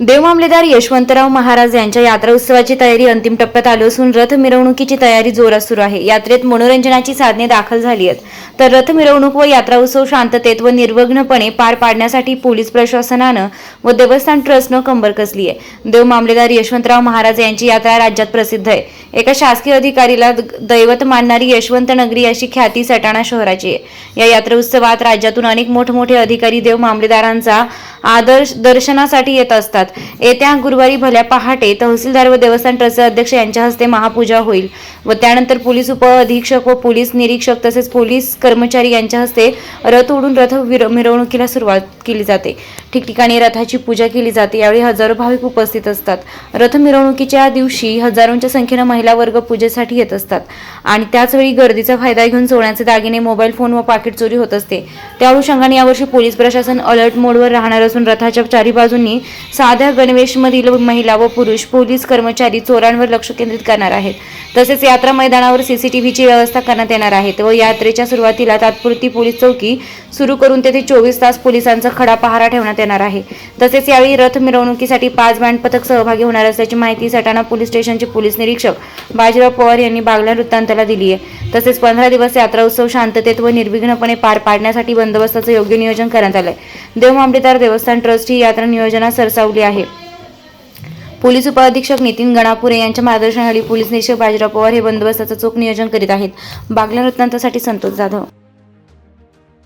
देव मामलेदार यशवंतराव महाराज यांच्या यात्रा उत्सवाची तयारी अंतिम टप्प्यात आली असून रथ मिरवणुकीची तयारी जोरात सुरू आहे. यात्रेत मनोरंजनाची साधने दाखल झाली आहेत. तर रथ मिरवणूक व यात्रा उत्सव शांततेत व निर्विघ्नपणे पार पाडण्यासाठी पोलीस प्रशासनानं व देवस्थान ट्रस्टनं कंबर कसली आहे. देव मामलेदार यशवंतराव महाराज यांची यात्रा राज्यात प्रसिद्ध आहे. एका शासकीय अधिकारीला द- दैवत मानणारी यशवंत नगरी अशी ख्याती सटाणा शहराची आहे. या यात्रा उत्सवात राज्यातून अनेक मोठमोठे अधिकारी देव मामलेदारांचा आदर्श दर्शनासाठी येत असतात. येत्या गुरुवारी भल्या पहाटे तहसीलदार व देवस्थान ट्रस्टचे अध्यक्ष यांच्या हस्ते महापूजा होईल व त्यानंतर पोलीस उप अधीक्षक व पोलीस निरीक्षक तसेच पोलीस कर्मचारी यांच्या हस्ते रथ ओढून रथ मिरवणुकीला सुरुवात केली जाते. ठिकठिकाणी रथाची पूजा केली जाते. यावेळी हजारो भाविक उपस्थित असतात. रथ मिरवणुकीच्या दिवशी हजारोंच्या संख्येनं महिला वर्ग पूजेसाठी येत असतात. आणि त्याचवेळी गर्दीचा फायदा घेऊन सोन्याचे दागिने मोबाईल फोन व पाकिट चोरी होत असते. त्या अनुषंगाने यावर्षी पोलीस प्रशासन अलर्ट मोडवर राहणार असून रथाच्या चारी बाजूंनी साध्या गणवेशमधील महिला व पुरुष पोलीस कर्मचारी चोरांवर लक्ष केंद्रित करणार आहेत. तसेच यात्रा मैदानावर सीसीटीव्हीची व्यवस्था करण्यात येणार आहे व यात्रेच्या सुरुवातीला तात्पुरती पोलीस चौकी सुरू करून तेथे चोवीस तास पोलिसांचा खडा पहारा ठेवण्यात येणार आहे. तसेच यावेळी रथ मिरवणुकीसाठी पाच बँड पथक सहभागी होणार असल्याची माहिती सटाणा पोलीस स्टेशनचे पोलीस निरीक्षक बाजीराव पवार यांनी बागला वृत्तांताला दिली आहे. तसेच पंधरा दिवस यात्रा उत्सव शांततेत व निर्विघ्नपणे पार पाडण्यासाठी बंदोबस्ताचं योग्य नियोजन करण्यात आलंय. देव मामलेदार देवस्थान ट्रस्ट ही यात्रा नियोजनात सरसावली आहे. पोलीस उपअधीक्षक नितीन गणापुरे यांच्या मार्गदर्शनाखाली पोलीस निरीक्षक बाजीराव पवार हे बंदोबस्ताचं चोख नियोजन करीत आहेत. बागल्या वृत्तांतासाठी संतोष जाधव.